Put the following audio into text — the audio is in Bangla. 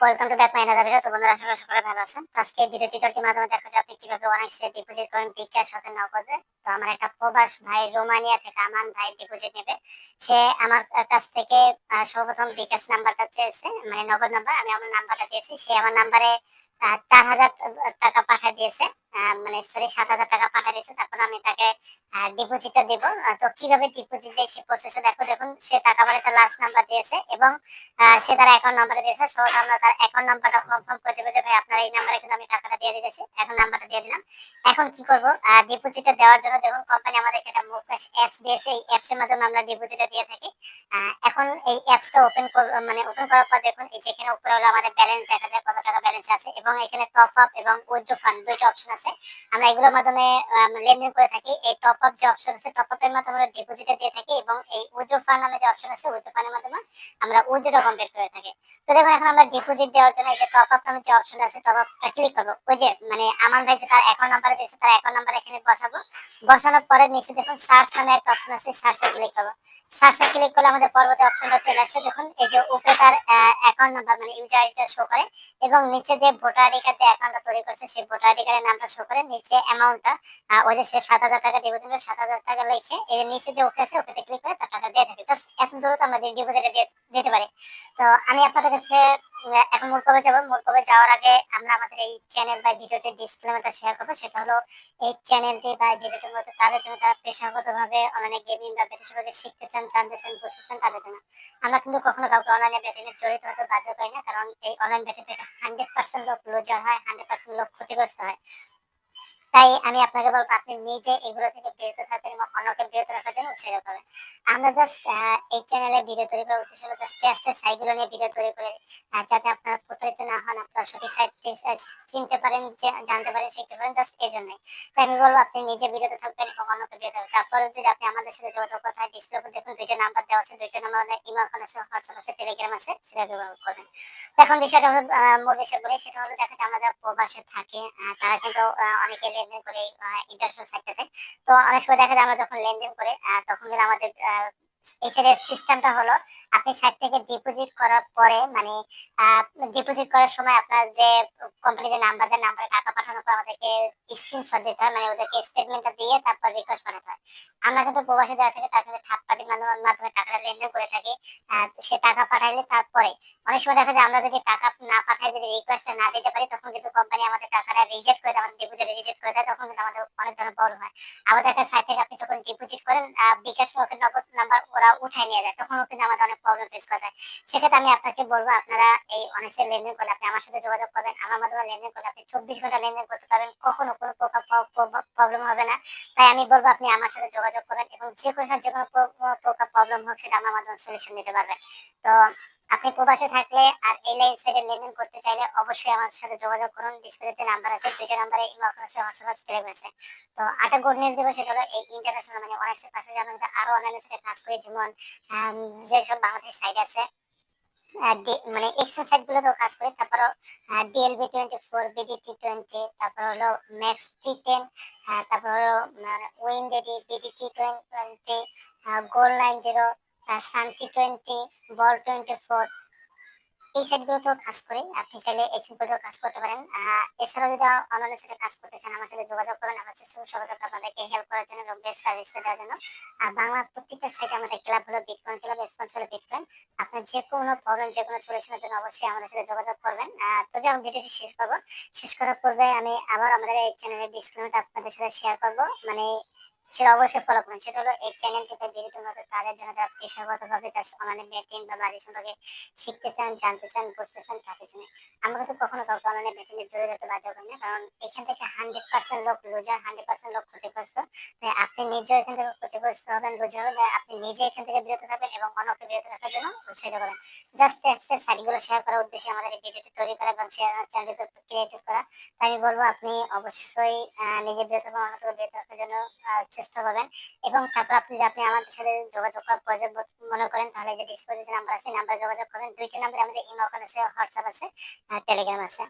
Welcome to back my other তো বন্ধুরা, আশা করি সকলে ভালো আছেন। আজকে ভিডিওটি টিউটোরিয়ালটির মাধ্যমে দেখা যাবে আপনি কীভাবে অনেক্সে ডিপোজিট করেন বিকাশ সাথে নগদে। তো আমার একটা প্রবাস ভাই রোমানিয়া থেকে আমান ভাই ডিপোজিট নেবে। সে আমার কাছ থেকে সর্বপ্রথম বিকাশ নাম্বারটা চেয়েছে মানে নগদ নাম্বার। আমি আমার নাম্বারটা দিয়েছি। সে আমার নাম্বারে চার হাজার টাকা দিয়েছে। মানে সরি সাত হাজার টাকা দিয়েছে। তারপর আমি তাকে ডিপোজিটটা তো কীভাবে ডিপোজিট দিয়ে সে দেখো, দেখুন, সে টাকা লাস্ট নাম্বার দিয়েছে এবং সে তার অ্যাকাউন্ট দিয়েছে। সহজ আমরা তার অ্যাকাউন্ট নাম্বারটা কনফার্ম করে দেবো যে, ভাই, আপনার এই নাম্বারে কিন্তু আমি টাকাটা দিয়ে দিয়েছি এখন নাম্বারটা দিয়ে দিলাম। এখন কি করব? ডিপোজিটটা দেওয়ার জন্য দেখুন কোম্পানি আমাদেরকে একটা অ্যাপস দিয়েছে। এই অ্যাপস এর মাধ্যমে আমরা ডিপোজিটটা দিয়ে থাকি। এখন এই অ্যাপসটা ওপেন মানে ওপেন করার পর দেখুন, এই যেখানে উপরে হলো আমাদের ব্যালেন্স দেখা যায় কত টাকা ব্যালেন্স আছে এবং এখানে টপ আপ এবং উইথড্র ফান্ড দুইটা অপশন আছে। আমরা এগুলোর মাধ্যমে লেনদেন করে থাকি। এই টপ আপ যে অপশন আছে টপ আপের মাধ্যমে আমরা ডিপোজিটে দিয়ে থাকি এবং এই উইথড্র ফান্ড নামে যে অপশন আছে উইথড্র ফান্ডের মাধ্যমে আমরা উইথড্র কমপ্লিট করে থাকি। তো দেখুন, এখন আমরা ডিপোজিট দেওয়ার জন্য এই যে টপ আপ নামে যে অপশন আছে টপ আপটা ক্লিক করব। ওই যে মানে আমার ভাই যে তার অ্যাকাউন্ট নাম্বার দিয়েছে, তার অ্যাকাউন্ট নাম্বার এখানে বসাবো। বসানোর পরে নিচে দেখুন সার্চ নামে একটা অপশন আছে সার্চে ক্লিক করব। সার্চে ক্লিক করলে আমাদের পরবর্তী অপশনটা চলে আসছে দেখুন, এই যে উপরে তার অ্যাকাউন্ট নাম্বার মানে ইউজার আইডিটা শো করে এবং নিচে যে ভোটার কার্ড অ্যাকাউন্টটা তৈরি করছে, সেই ভোটার আইডি কার্ডের নামটা শো করে নিচে অ্যামাউন্টটা ওই যে সে সাত হাজার টাকা ডিপোজিট সাত হাজার টাকা লিখছে এর নিচে যে ওকে আছে ওকে ক্লিক করে তার টাকা দিয়ে থাকে। জাস্ট এত দ্রুত আমরা ডিপোজিটে দিতে পারি। তো আমি আপনাদের কাছে এখন মূল যাব? মূল যাওয়ার আগে আমরা আমাদের এই চ্যানেল বা ভিডিওতে ডিসক্লেমারটা শেয়ার করব। সেটা হলো, এই চ্যানেলটি বা ভিডিওটির মধ্যে তাদের জন্য যারা পেশাগতভাবে অনলাইনে গেমিং বা সম্পর্কে শিখতে চান জানতে চান বুঝতে চান তাদের জন্য। আমরা কিন্তু কখনো কাউকে অনলাইনে ব্যাটিংয়ে জড়িত হতে বাধ্য করি না, কারণ এই অনলাইন ব্যাটিং থেকে হান্ড্রেড পার্সেন্ট লোক লোজার হয় হান্ড্রেড পার্সেন্ট লোক ক্ষতিগ্রস্ত হয়। তাই আমি আপনাকে বলব আপনি নিজে এগুলো থেকে বিরত থাকবেন এবং অন্যকে বিরত রাখার জন্য উৎসাহিত করবেন আমরা জাস্ট এই চ্যানেলে ভিডিও তৈরি করার উদ্দেশ্য হলো জাস্ট টেস্টের সাইটগুলো নিয়ে ভিডিও তৈরি করে যাতে আপনারা প্রতারিত না হন, আপনারা সঠিক সাইটটি চিনতে পারেন জানতে পারেন, শিখতে পারেন জাস্ট এই জন্যই। তাই আমি বলব আপনি নিজে বিরত থাকবেন এবং অন্যকে বিরত থাকবেন। তারপরে যদি আপনি আমাদের সাথে যোগাযোগ করতে হয় ডিসপ্লে উপর দেখুন দুইটা নাম্বার দেওয়া আছে দুইটা নাম্বার আমাদের ইমেল আছে হোয়াটসঅ্যাপ আছে টেলিগ্রাম আছে, সেটা যোগাযোগ করবেন। এখন বিষয়টা হলো মূল বিষয় বলি, সেটা হলো দেখা যায় আমরা যারা প্রবাসে থাকে তারা কিন্তু অনেকে লেনদেন ইন্টারন্যাশনাল তো। অনেক সময় দেখা যায় আমরা যখন লেনদেন করি তখন কিন্তু আমাদের এই সাইডের সিস্টেমটা হলো আপনি সাইট থেকে ডিপোজিট করার পরে মানে ডিপোজিট করার সময় আপনার যে কোম্পানিতে নাম্বার দেয় নাম্বারে টাকা পাঠানোর পর আমাদেরকে স্ক্রিনশট দিতে হয় মানে ওদেরকে স্টেটমেন্টটা দিয়ে তারপর রিকোয়েস্ট পাঠাতে হয়। আমরা কিন্তু প্রবাসী যারা থাকে, তার কিন্তু থার্ড পার্টির মাধ্যমে টাকাটা লেনদেন করে থাকি। সে টাকা পাঠাইলে তারপরে অনেক সময় দেখা যায় আমরা যদি টাকা না পাঠাই, যদি রিকোয়েস্টটা না দিতে পারি, তখন কিন্তু কোম্পানি আমাদের টাকাটা রিজেক্ট করে দেয়, আমাদের ডিপোজিট রিজেক্ট করে দেয়, তখন কিন্তু আমাদের অনেক ধরনের প্রবলেম হয়। আবার দেখা সাইট থেকে আপনি যখন ডিপোজিট করেন বিকাশ নগদ নাম্বার ওরা উঠায় নিয়ে যায় তখন কিন্তু আমাদের অনেক প্রবলেম ফেস করা যায় সেক্ষেত্রে আমি আপনাকে বলব, আপনারা এই অনেকের লেনদেন করলে আপনি আমার সাথে যোগাযোগ করবেন। আমার মাধ্যমে লেনদেন করলে আপনি চব্বিশ ঘণ্টা লেনদেন করতে পারবেন। কখনো কোনো প্রবলেম হবে না। তাই আমি বলব, আপনি আমার সাথে যোগাযোগ করবেন এবং যে কোনো যে কোনো প্রকার প্রবলেম হোক, সেটা আমার মাধ্যমে সলিউশন নিতে পারবেন। তো আপনি প্রবাসে থাকলে আর এই লাইন সাইডে লেনদেন করতে চাইলে অবশ্যই আমার সাথে যোগাযোগ করুন। ডিসপ্লেতে নাম্বার আছে, দুইটা নাম্বারে ইমেল আছে হোয়াটসঅ্যাপ আছে টেলিগ্রাম আছে তো আরেকটা গুড নিউজ দেবো, সেটা হলো এই ইন্টারন্যাশনাল মানে অনেক পাশে আমরা কিন্তু আরও অনলাইন সাইটে কাজ করি, যেমন যেসব বাংলাদেশ সাইড আছে মানে এক্সেল সাইট গুলোতেও কাজ করি তারপর DLB twenty four BDT twenty তারপর হলো ম্যাক্স টি টেন তারপর হলো উইন্ডেডি BDT twenty goal nine zero সানটি twenty ball twenty four এই সাইটগুলোতেও কাজ করি আপনি চাইলে এই সাইটগুলোতেও কাজ করতে পারেন। এছাড়াও যদি কাজ করতে চান, আমার সাথে যোগাযোগ করবেন। আমার আপনাদেরকে হেল্প করার জন্য এবং বেস্ট সার্ভিস দেওয়ার জন্য। আর বাংলা প্রত্যেকটা সাইটে আমাদের ক্লাব হলো বিটকয়েন ক্লাব হলো বিটকয়েন আপনার যে কোনো প্রবলেম যে কোনো সলিউশনের জন্য অবশ্যই আমাদের সাথে যোগাযোগ করবেন। তো যখন ভিডিওটি শেষ করব। শেষ করার পূর্বে আমি আবার আমাদের এই চ্যানেলের ডিসকাউন্ট আপনাদের সাথে শেয়ার করব। মানে সেটা অবশ্যই ফলো করুন। সেটা হলো এই চ্যানেল থেকে ভিডিওটির মধ্যে তাদের জন্য যারা পেশাগতভাবে তার অনলাইনে ব্যাটিং বা বাড়ি সম্পর্কে শিখতে চান, জানতে চান, বুঝতে চান, তাদের জন্য আমরা কিন্তু কখনো কাউকে অনলাইনে ব্যাটিং এ জড়িয়ে যেতে বাধ্য করি না। কারণ এখান থেকে হান্ড্রেড পার্সেন্ট লোক লুজার হান্ড্রেড পার্সেন্ট লোক ক্ষতিগ্রস্ত। তাই আপনি নিজেও এখান থেকে ক্ষতিগ্রস্ত হবেন লুজার হবেন। আপনি নিজে এখান থেকে বিরত থাকবেন এবং অন্যকে বিরত রাখার জন্য উৎসাহিত করেন। জাস্ট টেস্টের সাইটগুলো শেয়ার করার উদ্দেশ্যে আমাদের এই ভিডিওটি তৈরি করা এবং শেয়ার চ্যানেলটি ক্রিয়েট করা। তাই আমি বলব আপনি অবশ্যই নিজে বিরত এবং অন্যকে বিরত রাখার জন্য চেষ্টা করবেন এবং তারপর আপনি যদি আপনি আমাদের সাথে যোগাযোগ করার প্রয়োজন মনে করেন, তাহলে যে ডিসপোজিশন নাম্বার আছে নাম্বারে যোগাযোগ করবেন। দুইটা নাম্বার আমাদের ইমেল আছে হোয়াটসঅ্যাপ আছে টেলিগ্রাম আছে।